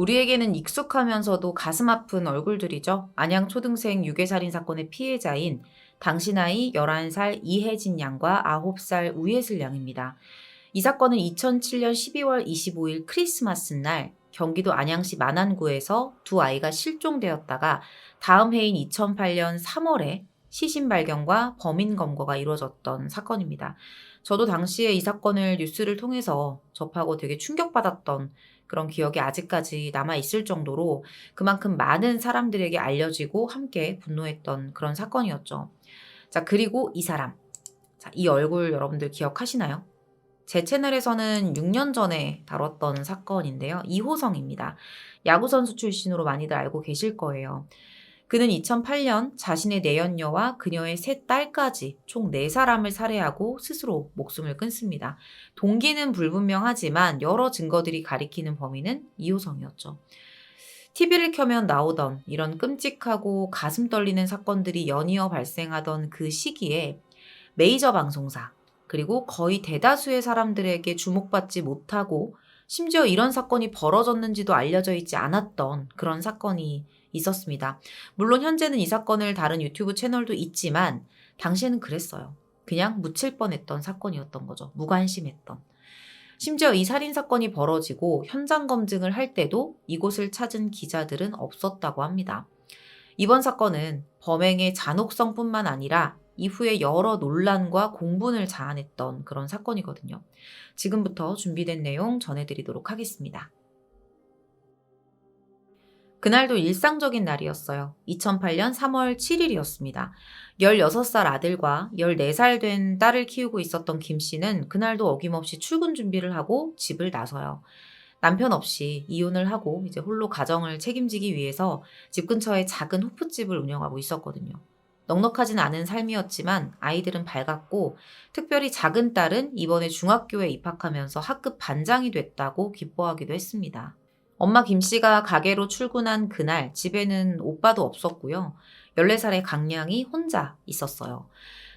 우리에게는 익숙하면서도 가슴 아픈 얼굴들이죠. 안양 초등생 유괴살인 사건의 피해자인 당시 나이 11살 이혜진 양과 9살 우예슬 양입니다. 이 사건은 2007년 12월 25일 크리스마스 날 경기도 안양시 만안구에서 두 아이가 실종되었다가 다음 해인 2008년 3월에 시신 발견과 범인 검거가 이루어졌던 사건입니다. 저도 당시에 이 사건을 뉴스를 통해서 접하고 되게 충격받았던 그런 기억이 아직까지 남아 있을 정도로 그만큼 많은 사람들에게 알려지고 함께 분노했던 그런 사건이었죠. 자, 그리고 이 사람. 자, 이 얼굴 여러분들 기억하시나요? 제 채널에서는 6년 전에 다뤘던 사건인데요. 이호성입니다. 야구선수 출신으로 많이들 알고 계실 거예요. 그는 2008년 자신의 내연녀와 그녀의 세 딸까지 총 4사람을 살해하고 스스로 목숨을 끊습니다. 동기는 불분명하지만 여러 증거들이 가리키는 범인은 이호성이었죠. TV를 켜면 나오던 이런 끔찍하고 가슴 떨리는 사건들이 연이어 발생하던 그 시기에 메이저 방송사, 그리고 거의 대다수의 사람들에게 주목받지 못하고 심지어 이런 사건이 벌어졌는지도 알려져 있지 않았던 그런 사건이 있었습니다. 물론 현재는 이 사건을 다른 유튜브 채널도 있지만 당시에는 그랬어요. 그냥 묻힐 뻔했던 사건이었던 거죠. 무관심했던. 심지어 이 살인 사건이 벌어지고 현장 검증을 할 때도 이곳을 찾은 기자들은 없었다고 합니다. 이번 사건은 범행의 잔혹성뿐만 아니라 이후에 여러 논란과 공분을 자아냈던 그런 사건이거든요. 지금부터 준비된 내용 전해드리도록 하겠습니다. 그날도 일상적인 날이었어요. 2008년 3월 7일이었습니다. 16살 아들과 14살 된 딸을 키우고 있었던 김 씨는 그날도 어김없이 출근 준비를 하고 집을 나서요. 남편 없이 이혼을 하고 이제 홀로 가정을 책임지기 위해서 집 근처에 작은 호프집을 운영하고 있었거든요. 넉넉하진 않은 삶이었지만 아이들은 밝았고 특별히 작은 딸은 이번에 중학교에 입학하면서 학급 반장이 됐다고 기뻐하기도 했습니다. 엄마 김 씨가 가게로 출근한 그날 집에는 오빠도 없었고요. 14살의 강양이 혼자 있었어요.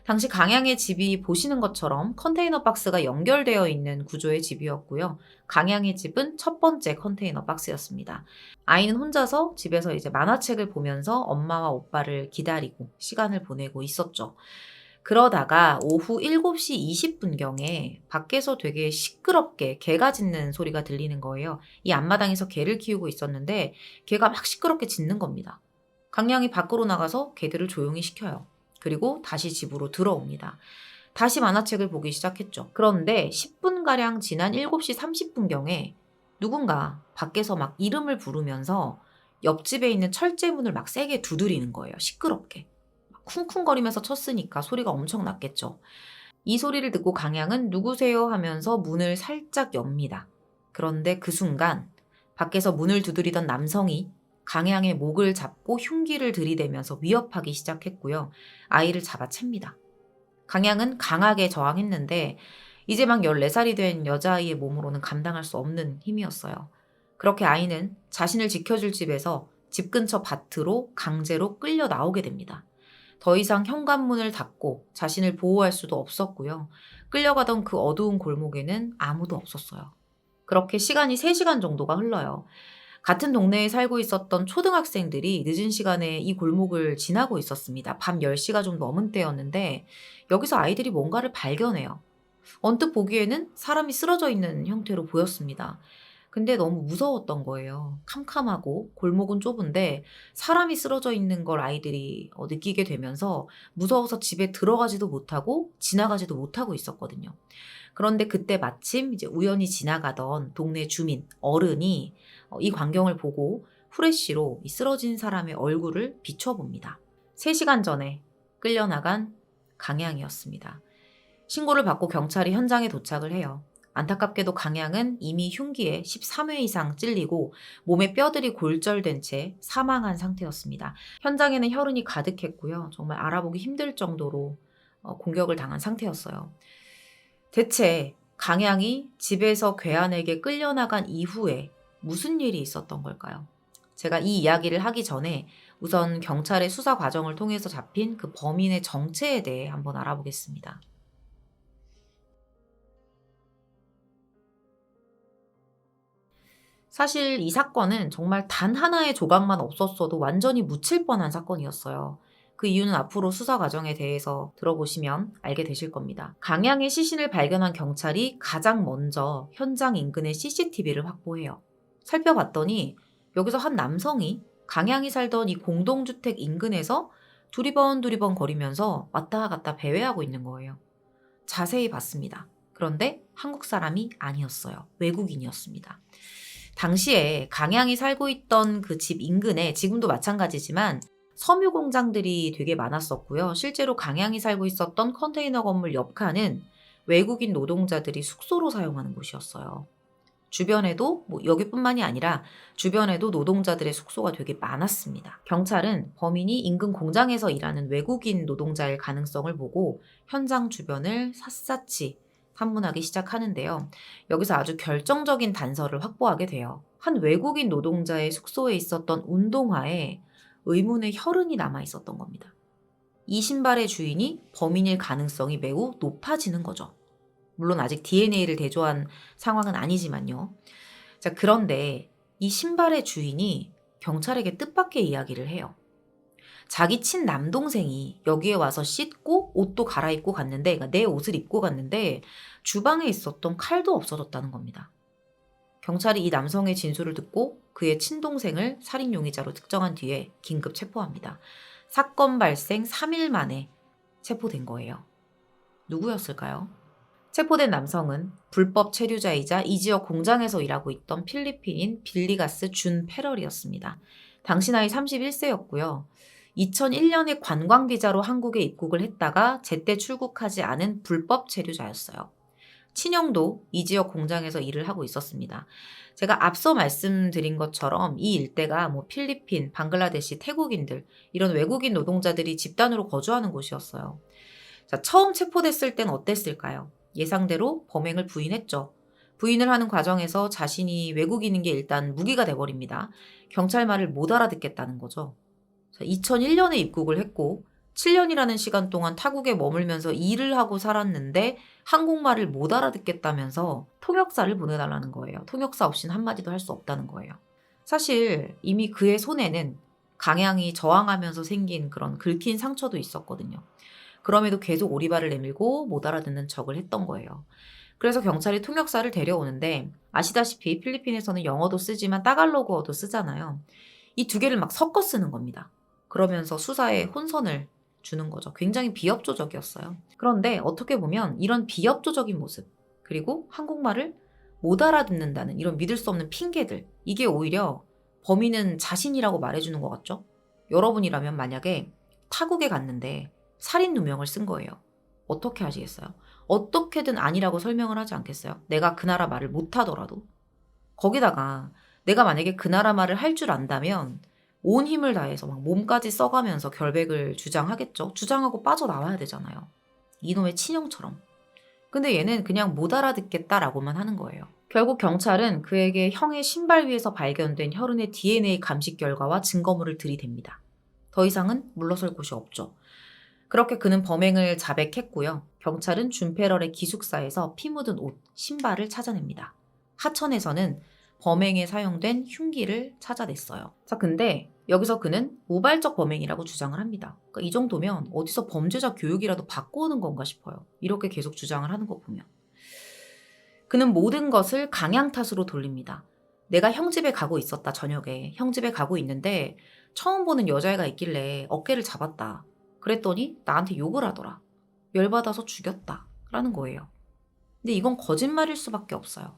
당시 강양의 집이 보시는 것처럼 컨테이너 박스가 연결되어 있는 구조의 집이었고요. 강양의 집은 첫 번째 컨테이너 박스였습니다. 아이는 혼자서 집에서 이제 만화책을 보면서 엄마와 오빠를 기다리고 시간을 보내고 있었죠. 그러다가 오후 7시 20분경에 밖에서 되게 시끄럽게 개가 짖는 소리가 들리는 거예요. 이 앞마당에서 개를 키우고 있었는데 개가 막 시끄럽게 짖는 겁니다. 강양이 밖으로 나가서 개들을 조용히 시켜요. 그리고 다시 집으로 들어옵니다. 다시 만화책을 보기 시작했죠. 그런데 10분가량 지난 7시 30분경에 누군가 밖에서 막 이름을 부르면서 옆집에 있는 철제문을 막 세게 두드리는 거예요. 시끄럽게. 쿵쿵거리면서 쳤으니까 소리가 엄청 났겠죠. 이 소리를 듣고 강양은 누구세요 하면서 문을 살짝 엽니다. 그런데 그 순간 밖에서 문을 두드리던 남성이 강양의 목을 잡고 흉기를 들이대면서 위협하기 시작했고요. 아이를 잡아챕니다. 강양은 강하게 저항했는데 이제 막 14살이 된 여자아이의 몸으로는 감당할 수 없는 힘이었어요. 그렇게 아이는 자신을 지켜줄 집에서 집 근처 밭으로 강제로 끌려 나오게 됩니다. 더 이상 현관문을 닫고 자신을 보호할 수도 없었고요. 끌려가던 그 어두운 골목에는 아무도 없었어요. 그렇게 시간이 3시간 정도가 흘러요. 같은 동네에 살고 있었던 초등학생들이 늦은 시간에 이 골목을 지나고 있었습니다. 밤 10시가 좀 넘은 때였는데 여기서 아이들이 뭔가를 발견해요. 언뜻 보기에는 사람이 쓰러져 있는 형태로 보였습니다. 근데 너무 무서웠던 거예요. 캄캄하고 골목은 좁은데 사람이 쓰러져 있는 걸 아이들이 어, 느끼게 되면서 무서워서 집에 들어가지도 못하고 지나가지도 못하고 있었거든요. 그런데 그때 마침 이제 우연히 지나가던 동네 주민, 어른이 어, 이 광경을 보고 후레쉬로 이 쓰러진 사람의 얼굴을 비춰봅니다. 3시간 전에 끌려나간 강양이었습니다. 신고를 받고 경찰이 현장에 도착을 해요. 안타깝게도 강양은 이미 흉기에 13회 이상 찔리고 몸에 뼈들이 골절된 채 사망한 상태였습니다. 현장에는 혈흔이 가득했고요. 정말 알아보기 힘들 정도로 어, 공격을 당한 상태였어요. 대체 강양이 집에서 괴한에게 끌려나간 이후에 무슨 일이 있었던 걸까요? 제가 이 이야기를 하기 전에 우선 경찰의 수사 과정을 통해서 잡힌 그 범인의 정체에 대해 한번 알아보겠습니다. 사실 이 사건은 정말 단 하나의 조각만 없었어도 완전히 묻힐 뻔한 사건이었어요. 그 이유는 앞으로 수사 과정에 대해서 들어보시면 알게 되실 겁니다. 강양의 시신을 발견한 경찰이 가장 먼저 현장 인근의 CCTV를 확보해요. 살펴봤더니 여기서 한 남성이 강양이 살던 이 공동주택 인근에서 두리번 두리번 거리면서 왔다 갔다 배회하고 있는 거예요. 자세히 봤습니다. 그런데 한국 사람이 아니었어요. 외국인이었습니다. 당시에 강양이 살고 있던 그 집 인근에 지금도 마찬가지지만 섬유 공장들이 되게 많았었고요. 실제로 강양이 살고 있었던 컨테이너 건물 옆 칸은 외국인 노동자들이 숙소로 사용하는 곳이었어요. 주변에도 뭐 여기뿐만이 아니라 주변에도 노동자들의 숙소가 되게 많았습니다. 경찰은 범인이 인근 공장에서 일하는 외국인 노동자일 가능성을 보고 현장 주변을 샅샅이 탐문하기 시작하는데요. 여기서 아주 결정적인 단서를 확보하게 돼요. 한 외국인 노동자의 숙소에 있었던 운동화에 의문의 혈흔이 남아 있었던 겁니다. 이 신발의 주인이 범인일 가능성이 매우 높아지는 거죠. 물론 아직 DNA를 대조한 상황은 아니지만요. 자, 그런데 이 신발의 주인이 경찰에게 뜻밖의 이야기를 해요. 자기 친 남동생이 여기에 와서 씻고 옷도 갈아입고 갔는데, 그러니까 내 옷을 입고 갔는데, 주방에 있었던 칼도 없어졌다는 겁니다. 경찰이 이 남성의 진술을 듣고 그의 친동생을 살인 용의자로 특정한 뒤에 긴급 체포합니다. 사건 발생 3일 만에 체포된 거예요. 누구였을까요? 체포된 남성은 불법 체류자이자 이 지역 공장에서 일하고 있던 필리핀인 빌리가스 준 페럴이었습니다. 당시 나이 31세였고요. 2001년에 관광 비자로 한국에 입국을 했다가 제때 출국하지 않은 불법 체류자였어요. 친형도 이 지역 공장에서 일을 하고 있었습니다. 제가 앞서 말씀드린 것처럼 이 일대가 뭐 필리핀, 방글라데시, 태국인들 이런 외국인 노동자들이 집단으로 거주하는 곳이었어요. 자, 처음 체포됐을 땐 어땠을까요? 예상대로 범행을 부인했죠. 부인을 하는 과정에서 자신이 외국인인 게 일단 무기가 돼버립니다. 경찰 말을 못 알아듣겠다는 거죠. 2001년에 입국을 했고 7년이라는 시간 동안 타국에 머물면서 일을 하고 살았는데 한국말을 못 알아듣겠다면서 통역사를 보내달라는 거예요. 통역사 없이는 한마디도 할 수 없다는 거예요. 사실 이미 그의 손에는 강양이 저항하면서 생긴 그런 긁힌 상처도 있었거든요. 그럼에도 계속 오리발을 내밀고 못 알아듣는 척을 했던 거예요. 그래서 경찰이 통역사를 데려오는데 아시다시피 필리핀에서는 영어도 쓰지만 따갈로그어도 쓰잖아요. 이 두 개를 막 섞어 쓰는 겁니다. 그러면서 수사에 혼선을 주는 거죠. 굉장히 비협조적이었어요. 그런데 어떻게 보면 이런 비협조적인 모습, 그리고 한국말을 못 알아듣는다는 이런 믿을 수 없는 핑계들, 이게 오히려 범인은 자신이라고 말해주는 것 같죠? 여러분이라면 만약에 타국에 갔는데 살인 누명을 쓴 거예요. 어떻게 하시겠어요? 어떻게든 아니라고 설명을 하지 않겠어요? 내가 그 나라 말을 못하더라도. 거기다가 내가 만약에 그 나라 말을 할 줄 안다면 온 힘을 다해서 막 몸까지 써가면서 결백을 주장하겠죠. 주장하고 빠져나와야 되잖아요. 이놈의 친형처럼. 근데 얘는 그냥 못 알아듣겠다라고만 하는 거예요. 결국 경찰은 그에게 형의 신발 위에서 발견된 혈흔의 DNA 감식 결과와 증거물을 들이댑니다. 더 이상은 물러설 곳이 없죠. 그렇게 그는 범행을 자백했고요. 경찰은 준페럴의 기숙사에서 피 묻은 옷, 신발을 찾아냅니다. 하천에서는 범행에 사용된 흉기를 찾아냈어요. 자, 근데 여기서 그는 우발적 범행이라고 주장을 합니다. 그러니까 이 정도면 어디서 범죄자 교육이라도 오는 건가 싶어요. 이렇게 계속 주장을 하는 거 보면. 그는 모든 것을 강양 탓으로 돌립니다. 내가 형 집에 가고 있었다, 저녁에. 형 집에 가고 있는데 처음 보는 여자애가 있길래 어깨를 잡았다. 그랬더니 나한테 욕을 하더라. 열받아서 죽였다. 라는 거예요. 근데 이건 거짓말일 수밖에 없어요.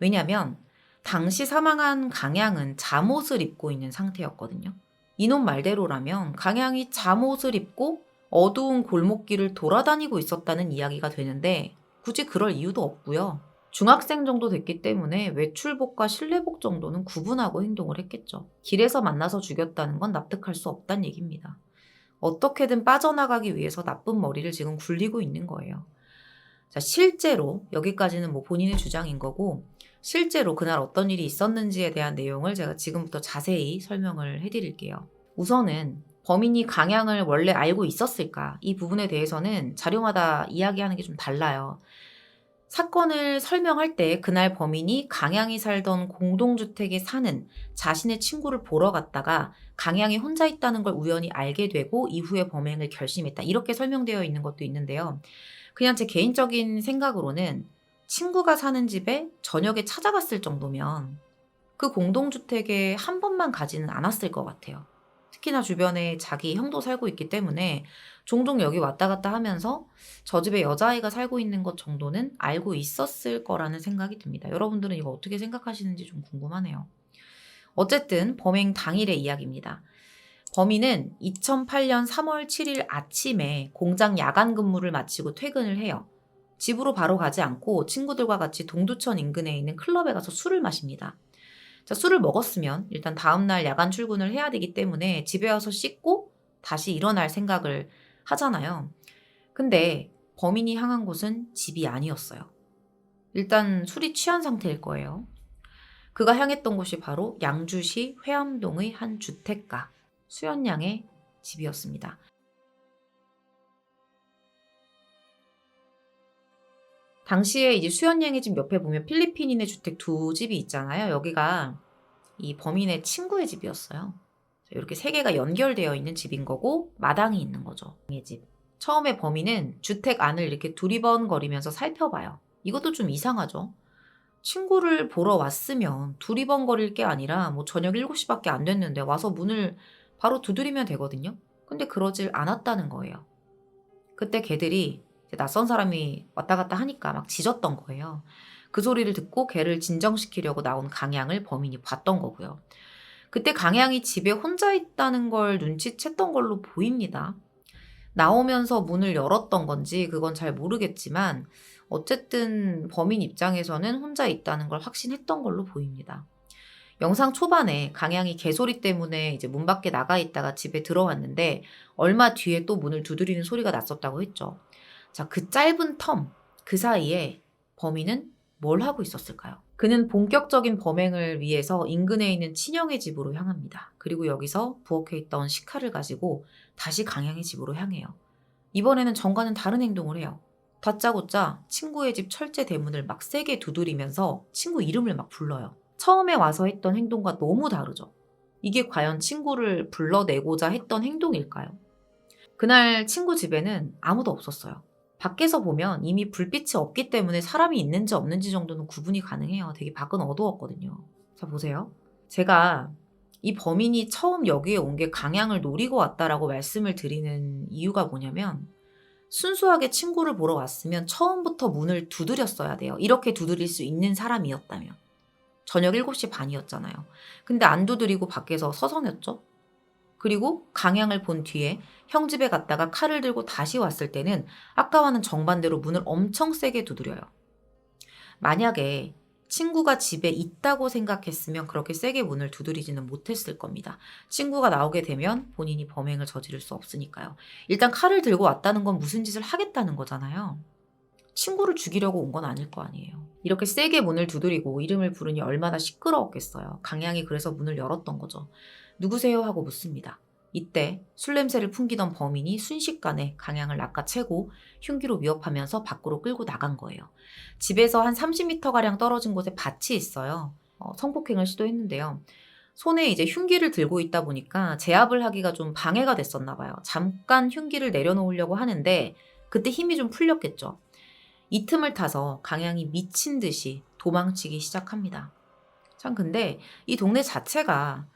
왜냐면 당시 사망한 강양은 잠옷을 입고 있는 상태였거든요. 이놈 말대로라면 강양이 잠옷을 입고 어두운 골목길을 돌아다니고 있었다는 이야기가 되는데 굳이 그럴 이유도 없고요. 중학생 정도 됐기 때문에 외출복과 실내복 정도는 구분하고 행동을 했겠죠. 길에서 만나서 죽였다는 건 납득할 수 없다는 얘기입니다. 어떻게든 빠져나가기 위해서 나쁜 머리를 지금 굴리고 있는 거예요. 자, 실제로 여기까지는 뭐 본인의 주장인 거고 실제로 그날 어떤 일이 있었는지에 대한 내용을 제가 지금부터 자세히 설명을 해드릴게요. 우선은 범인이 강양을 원래 알고 있었을까? 이 부분에 대해서는 자료마다 이야기하는 게 좀 달라요. 사건을 설명할 때 그날 범인이 강양이 살던 공동주택에 사는 자신의 친구를 보러 갔다가 강양이 혼자 있다는 걸 우연히 알게 되고 이후에 범행을 결심했다. 이렇게 설명되어 있는 것도 있는데요. 그냥 제 개인적인 생각으로는 친구가 사는 집에 저녁에 찾아갔을 정도면 그 공동주택에 한 번만 가지는 않았을 것 같아요. 특히나 주변에 자기 형도 살고 있기 때문에 종종 여기 왔다 갔다 하면서 저 집에 여자아이가 살고 있는 것 정도는 알고 있었을 거라는 생각이 듭니다. 여러분들은 이거 어떻게 생각하시는지 좀 궁금하네요. 어쨌든 범행 당일의 이야기입니다. 범인은 2008년 3월 7일 아침에 공장 야간 근무를 마치고 퇴근을 해요. 집으로 바로 가지 않고 친구들과 같이 동두천 인근에 있는 클럽에 가서 술을 마십니다. 자, 술을 먹었으면 일단 다음날 야간 출근을 해야 되기 때문에 집에 와서 씻고 다시 일어날 생각을 하잖아요. 근데 범인이 향한 곳은 집이 아니었어요. 일단 술이 취한 상태일 거예요. 그가 향했던 곳이 바로 양주시 회암동의 한 주택가 수연양의 집이었습니다. 당시에 이제 수연양의 집 옆에 보면 필리핀인의 주택 두 집이 있잖아요. 여기가 이 범인의 친구의 집이었어요. 이렇게 세 개가 연결되어 있는 집인 거고 마당이 있는 거죠. 이 집. 처음에 범인은 주택 안을 이렇게 두리번거리면서 살펴봐요. 이것도 좀 이상하죠. 친구를 보러 왔으면 두리번거릴 게 아니라 뭐 저녁 7시밖에 안 됐는데 와서 문을 바로 두드리면 되거든요. 근데 그러질 않았다는 거예요. 그때 걔들이 낯선 사람이 왔다 갔다 하니까 막 짖었던 거예요. 그 소리를 듣고 걔를 진정시키려고 나온 강양을 범인이 봤던 거고요. 그때 강양이 집에 혼자 있다는 걸 눈치챘던 걸로 보입니다. 나오면서 문을 열었던 건지 그건 잘 모르겠지만 어쨌든 범인 입장에서는 혼자 있다는 걸 확신했던 걸로 보입니다. 영상 초반에 강양이 개소리 때문에 이제 문 밖에 나가 있다가 집에 들어왔는데 얼마 뒤에 또 문을 두드리는 소리가 났었다고 했죠. 자, 그 짧은 텀, 그 사이에 범인은 뭘 하고 있었을까요? 그는 본격적인 범행을 위해서 인근에 있는 친형의 집으로 향합니다. 그리고 여기서 부엌에 있던 식칼을 가지고 다시 강양의 집으로 향해요. 이번에는 전과는 다른 행동을 해요. 다짜고짜 친구의 집 철제 대문을 막 세게 두드리면서 친구 이름을 막 불러요. 처음에 와서 했던 행동과 너무 다르죠. 이게 과연 친구를 불러내고자 했던 행동일까요? 그날 친구 집에는 아무도 없었어요. 밖에서 보면 이미 불빛이 없기 때문에 사람이 있는지 없는지 정도는 구분이 가능해요. 되게 밖은 어두웠거든요. 자, 보세요. 제가 이 범인이 처음 여기에 온 게 강양을 노리고 왔다라고 말씀을 드리는 이유가 뭐냐면 순수하게 친구를 보러 왔으면 처음부터 문을 두드렸어야 돼요. 이렇게 두드릴 수 있는 사람이었다면. 저녁 7시 반이었잖아요. 근데 안 두드리고 밖에서 서성였죠? 그리고 강양을 본 뒤에 형 집에 갔다가 칼을 들고 다시 왔을 때는 아까와는 정반대로 문을 엄청 세게 두드려요. 만약에 친구가 집에 있다고 생각했으면 그렇게 세게 문을 두드리지는 못했을 겁니다. 친구가 나오게 되면 본인이 범행을 저지를 수 없으니까요. 일단 칼을 들고 왔다는 건 무슨 짓을 하겠다는 거잖아요. 친구를 죽이려고 온 건 아닐 거 아니에요. 이렇게 세게 문을 두드리고 이름을 부르니 얼마나 시끄러웠겠어요. 강양이 그래서 문을 열었던 거죠. 누구세요? 하고 묻습니다. 이때 술 냄새를 풍기던 범인이 순식간에 강양을 낚아채고 흉기로 위협하면서 밖으로 끌고 나간 거예요. 집에서 한 30m가량 떨어진 곳에 밭이 있어요. 어, 성폭행을 시도했는데요. 손에 이제 흉기를 들고 있다 보니까 제압을 하기가 좀 방해가 됐었나 봐요. 잠깐 흉기를 내려놓으려고 하는데 그때 힘이 좀 풀렸겠죠. 이 틈을 타서 강양이 미친 듯이 도망치기 시작합니다. 참 근데 이 동네 자체가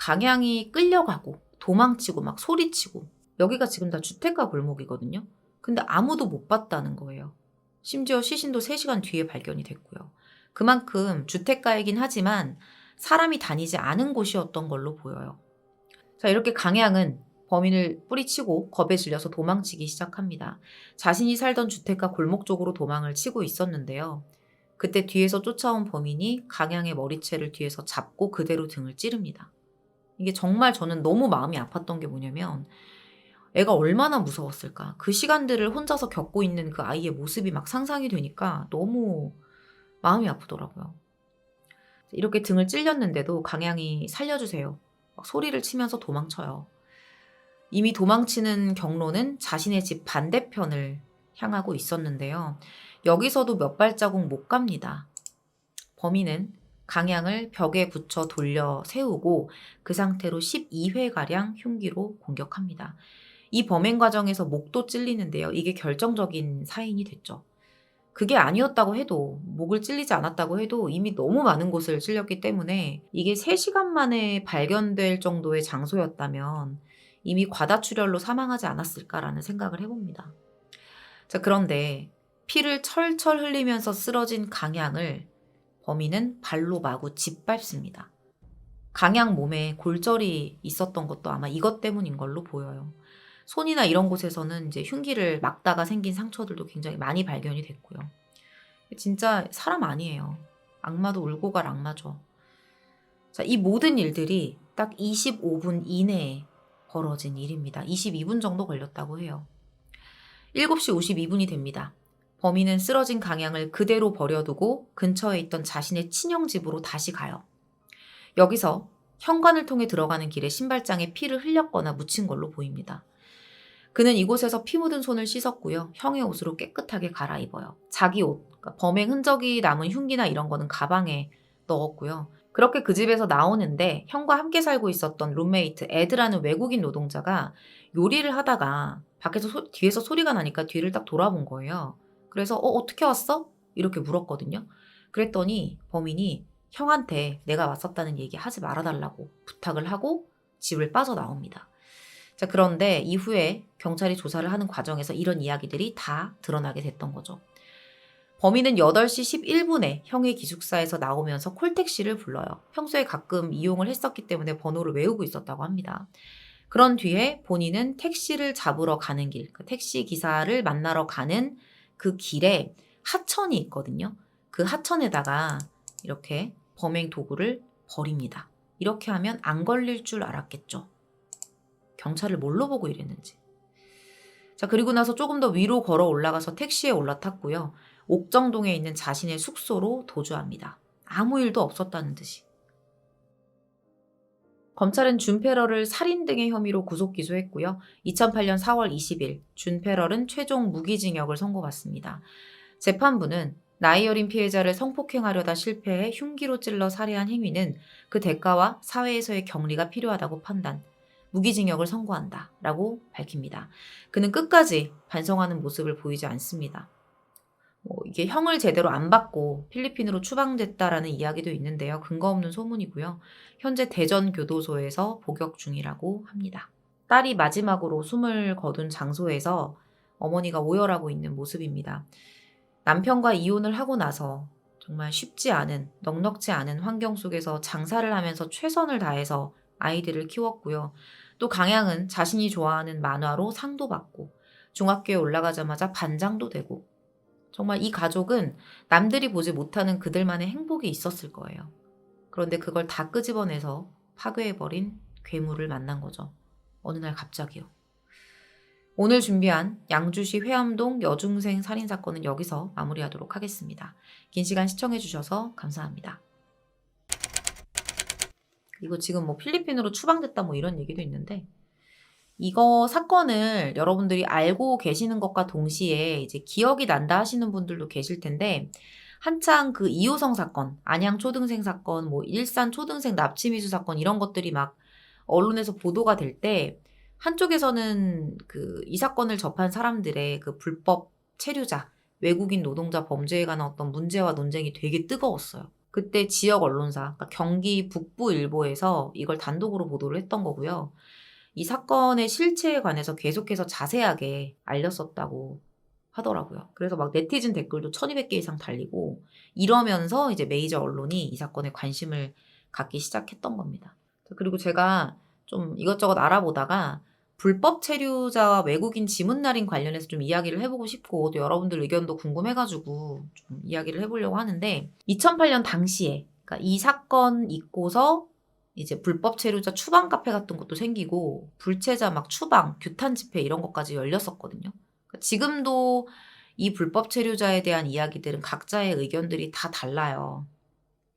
강양이 끌려가고 도망치고 막 소리치고 여기가 지금 다 주택가 골목이거든요. 근데 아무도 못 봤다는 거예요. 심지어 시신도 3시간 뒤에 발견이 됐고요. 그만큼 주택가이긴 하지만 사람이 다니지 않은 곳이었던 걸로 보여요. 자, 이렇게 강양은 범인을 뿌리치고 겁에 질려서 도망치기 시작합니다. 자신이 살던 주택가 골목 쪽으로 도망을 치고 있었는데요. 그때 뒤에서 쫓아온 범인이 강양의 머리채를 뒤에서 잡고 그대로 등을 찌릅니다. 이게 정말 저는 너무 마음이 아팠던 게 뭐냐면 애가 얼마나 무서웠을까. 그 시간들을 혼자서 겪고 있는 그 아이의 모습이 막 상상이 되니까 너무 마음이 아프더라고요. 이렇게 등을 찔렸는데도 강양이 살려주세요. 막 소리를 치면서 도망쳐요. 이미 도망치는 경로는 자신의 집 반대편을 향하고 있었는데요. 여기서도 몇 발자국 못 갑니다. 범인은 강양을 벽에 붙여 돌려 세우고 그 상태로 12회가량 흉기로 공격합니다. 이 범행 과정에서 목도 찔리는데요. 이게 결정적인 사인이 됐죠. 그게 아니었다고 해도, 목을 찔리지 않았다고 해도 이미 너무 많은 곳을 찔렸기 때문에 이게 3시간 만에 발견될 정도의 장소였다면 이미 과다출혈로 사망하지 않았을까라는 생각을 해봅니다. 자, 그런데 피를 철철 흘리면서 쓰러진 강양을 범인은 발로 마구 짓밟습니다. 강양 몸에 골절이 있었던 것도 아마 이것 때문인 걸로 보여요. 손이나 이런 곳에서는 이제 흉기를 막다가 생긴 상처들도 굉장히 많이 발견이 됐고요. 진짜 사람 아니에요. 악마도 울고 갈 악마죠. 자, 이 모든 일들이 딱 25분 이내에 벌어진 일입니다. 22분 정도 걸렸다고 해요. 7시 52분이 됩니다. 범인은 쓰러진 강양을 그대로 버려두고 근처에 있던 자신의 친형 집으로 다시 가요. 여기서 현관을 통해 들어가는 길에 신발장에 피를 흘렸거나 묻힌 걸로 보입니다. 그는 이곳에서 피 묻은 손을 씻었고요. 형의 옷으로 깨끗하게 갈아입어요. 자기 옷, 그러니까 범행 흔적이 남은 흉기나 이런 거는 가방에 넣었고요. 그렇게 그 집에서 나오는데 형과 함께 살고 있었던 룸메이트 에드라는 외국인 노동자가 요리를 하다가 밖에서 소- 뒤에서 소리가 나니까 뒤를 딱 돌아본 거예요. 그래서 어 어떻게 왔어? 이렇게 물었거든요. 그랬더니 범인이 형한테 내가 왔었다는 얘기 하지 말아달라고 부탁을 하고 집을 빠져나옵니다. 자, 그런데 이후에 경찰이 조사를 하는 과정에서 이런 이야기들이 다 드러나게 됐던 거죠. 범인은 8시 11분에 형의 기숙사에서 나오면서 콜택시를 불러요. 평소에 가끔 이용을 했었기 때문에 번호를 외우고 있었다고 합니다. 그런 뒤에 본인은 택시를 잡으러 가는 길, 그 택시 기사를 만나러 가는 그 길에 하천이 있거든요. 그 하천에다가 이렇게 범행 도구를 버립니다. 이렇게 하면 안 걸릴 줄 알았겠죠. 경찰을 뭘로 보고 이랬는지. 자, 그리고 나서 조금 더 위로 걸어 올라가서 택시에 올라탔고요. 옥정동에 있는 자신의 숙소로 도주합니다. 아무 일도 없었다는 듯이. 검찰은 준페럴을 살인 등의 혐의로 구속 기소했고요. 2008년 4월 20일 준페럴은 최종 무기징역을 선고받습니다. 재판부는 나이 어린 피해자를 성폭행하려다 실패해 흉기로 찔러 살해한 행위는 그 대가와 사회에서의 격리가 필요하다고 판단, 무기징역을 선고한다. 라고 밝힙니다. 그는 끝까지 반성하는 모습을 보이지 않습니다. 뭐 이게 형을 제대로 안 받고 필리핀으로 추방됐다라는 이야기도 있는데요. 근거 없는 소문이고요. 현재 대전 교도소에서 복역 중이라고 합니다. 딸이 마지막으로 숨을 거둔 장소에서 어머니가 오열하고 있는 모습입니다. 남편과 이혼을 하고 나서 정말 쉽지 않은, 넉넉지 않은 환경 속에서 장사를 하면서 최선을 다해서 아이들을 키웠고요. 또 강양은 자신이 좋아하는 만화로 상도 받고 중학교에 올라가자마자 반장도 되고 정말 이 가족은 남들이 보지 못하는 그들만의 행복이 있었을 거예요. 그런데 그걸 다 끄집어내서 파괴해버린 괴물을 만난 거죠. 어느 날 갑자기요. 오늘 준비한 양주시 회암동 여중생 살인 사건은 여기서 마무리하도록 하겠습니다. 긴 시간 시청해 주셔서 감사합니다. 이거 지금 뭐 필리핀으로 추방됐다 뭐 이런 얘기도 있는데 이거 사건을 여러분들이 알고 계시는 것과 동시에 이제 기억이 난다 하시는 분들도 계실 텐데 한창 그 이호성 사건, 안양 초등생 사건, 뭐 일산 초등생 납치 미수 사건 이런 것들이 막 언론에서 보도가 될 때 한쪽에서는 그 이 사건을 접한 사람들의 그 불법 체류자, 외국인 노동자 범죄에 관한 어떤 문제와 논쟁이 되게 뜨거웠어요. 그때 지역 언론사, 그러니까 경기 북부 일보에서 이걸 단독으로 보도를 했던 거고요. 이 사건의 실체에 관해서 계속해서 자세하게 알렸었다고 하더라고요. 그래서 막 네티즌 댓글도 1200개 이상 달리고 이러면서 이제 메이저 언론이 이 사건에 관심을 갖기 시작했던 겁니다. 그리고 제가 좀 이것저것 알아보다가 불법 체류자와 외국인 지문날인 관련해서 좀 이야기를 해보고 싶고 또 여러분들 의견도 궁금해가지고 좀 이야기를 해보려고 하는데 2008년 당시에 그러니까 이 사건 있고서 이제 불법 체류자 추방 카페 같은 것도 생기고 불체자 막 추방, 규탄 집회 이런 것까지 열렸었거든요. 그러니까 지금도 이 불법 체류자에 대한 이야기들은 각자의 의견들이 다 달라요.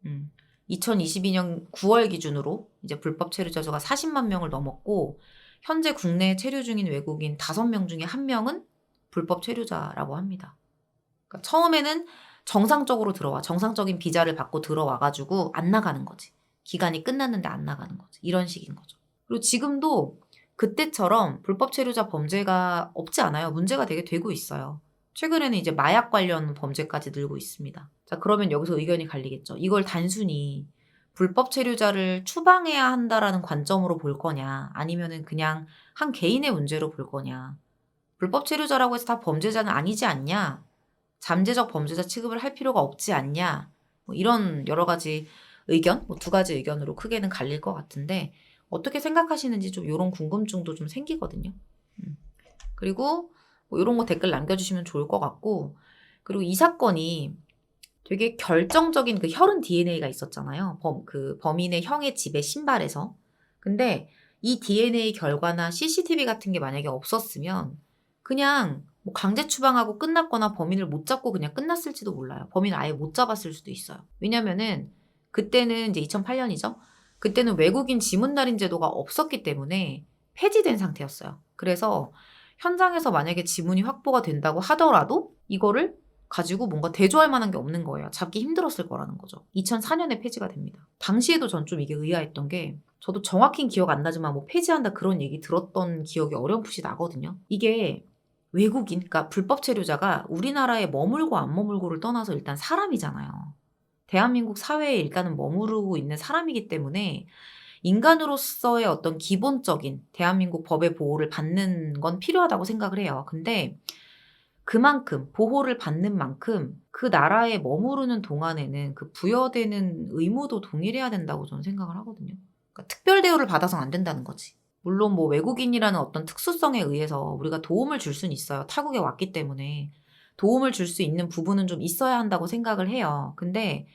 음. 2022년 9월 기준으로 이제 불법 체류자 수가 40만 명을 넘었고 현재 국내에 체류 중인 외국인 5명 중에 1명은 불법 체류자라고 합니다. 그러니까 처음에는 정상적으로 들어와. 정상적인 비자를 받고 들어와 가지고 안 나가는 거지. 기간이 끝났는데 안 나가는 거지. 이런 식인 거죠. 그리고 지금도 그때처럼 불법 체류자 범죄가 없지 않아요. 문제가 되게 되고 있어요. 최근에는 이제 마약 관련 범죄까지 늘고 있습니다. 자, 그러면 여기서 의견이 갈리겠죠. 이걸 단순히 불법 체류자를 추방해야 한다라는 관점으로 볼 거냐, 아니면은 그냥 한 개인의 문제로 볼 거냐. 불법 체류자라고 해서 다 범죄자는 아니지 않냐? 잠재적 범죄자 취급을 할 필요가 없지 않냐? 뭐 이런 여러 가지 의견, 뭐 두 가지 의견으로 크게는 갈릴 것 같은데 어떻게 생각하시는지 좀 이런 궁금증도 좀 생기거든요. 음. 그리고 뭐 이런 거 댓글 남겨주시면 좋을 것 같고 그리고 이 사건이 되게 결정적인 그 혈흔 DNA가 있었잖아요. 범, 그 범인의 형의 집에 신발에서. 근데 이 DNA 결과나 CCTV 같은 게 만약에 없었으면 그냥 뭐 강제 추방하고 끝났거나 범인을 못 잡고 그냥 끝났을지도 몰라요. 범인을 아예 못 잡았을 수도 있어요. 왜냐면은 그때는 이제 2008년이죠. 그때는 외국인 지문 날인 제도가 없었기 때문에 폐지된 상태였어요. 그래서 현장에서 만약에 지문이 확보가 된다고 하더라도 이거를 가지고 뭔가 대조할 만한 게 없는 거예요. 잡기 힘들었을 거라는 거죠. 2004년에 폐지가 됩니다. 당시에도 전 좀 이게 의아했던 게 저도 정확히 기억 안 나지만 뭐 폐지한다 그런 얘기 들었던 기억이 어렴풋이 나거든요. 이게 외국인, 그러니까 불법 체류자가 우리나라에 머물고 안 머물고를 떠나서 일단 사람이잖아요. 대한민국 사회에 일단은 머무르고 있는 사람이기 때문에 인간으로서의 어떤 기본적인 대한민국 법의 보호를 받는 건 필요하다고 생각을 해요. 근데 그만큼 보호를 받는 만큼 그 나라에 머무르는 동안에는 그 부여되는 의무도 동일해야 된다고 저는 생각을 하거든요. 그러니까 특별 대우를 받아서는 안 된다는 거지. 물론 뭐 외국인이라는 어떤 특수성에 의해서 우리가 도움을 줄 수는 있어요. 타국에 왔기 때문에 도움을 줄 수 있는 부분은 좀 있어야 한다고 생각을 해요. 근데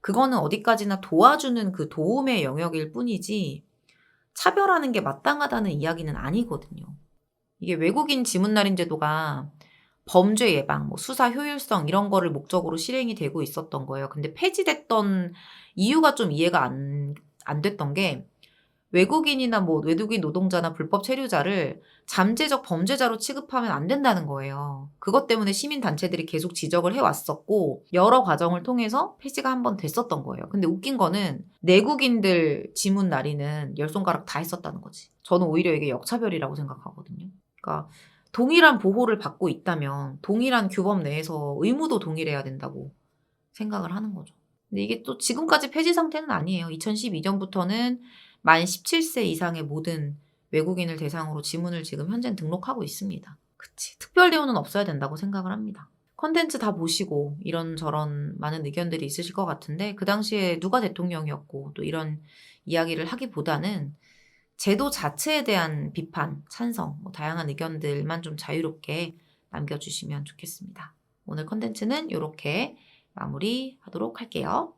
그거는 어디까지나 도와주는 그 도움의 영역일 뿐이지 차별하는 게 마땅하다는 이야기는 아니거든요. 이게 외국인 지문 날인 제도가 범죄 예방, 뭐 수사 효율성 이런 거를 목적으로 실행이 되고 있었던 거예요. 근데 폐지됐던 이유가 좀 이해가 안, 안 됐던 게 외국인이나 뭐 외국인 노동자나 불법 체류자를 잠재적 범죄자로 취급하면 안 된다는 거예요. 그것 때문에 시민 단체들이 계속 지적을 해 왔었고, 여러 과정을 통해서 폐지가 한 번 됐었던 거예요. 근데 웃긴 거는 내국인들 지문 날이는 열 손가락 다 했었다는 거지. 저는 오히려 이게 역차별이라고 생각하거든요. 그러니까 동일한 보호를 받고 있다면 동일한 규범 내에서 의무도 동일해야 된다고 생각을 하는 거죠. 근데 이게 또 지금까지 폐지 상태는 아니에요. 2012년부터는 만 17세 이상의 모든 외국인을 대상으로 지문을 지금 현재 등록하고 있습니다. 그치. 특별 대우는 없어야 된다고 생각을 합니다. 컨텐츠 다 보시고 이런저런 많은 의견들이 있으실 것 같은데 그 당시에 누가 대통령이었고 또 이런 이야기를 하기보다는 제도 자체에 대한 비판, 찬성, 뭐 다양한 의견들만 좀 자유롭게 남겨주시면 좋겠습니다. 오늘 컨텐츠는 이렇게 마무리하도록 할게요.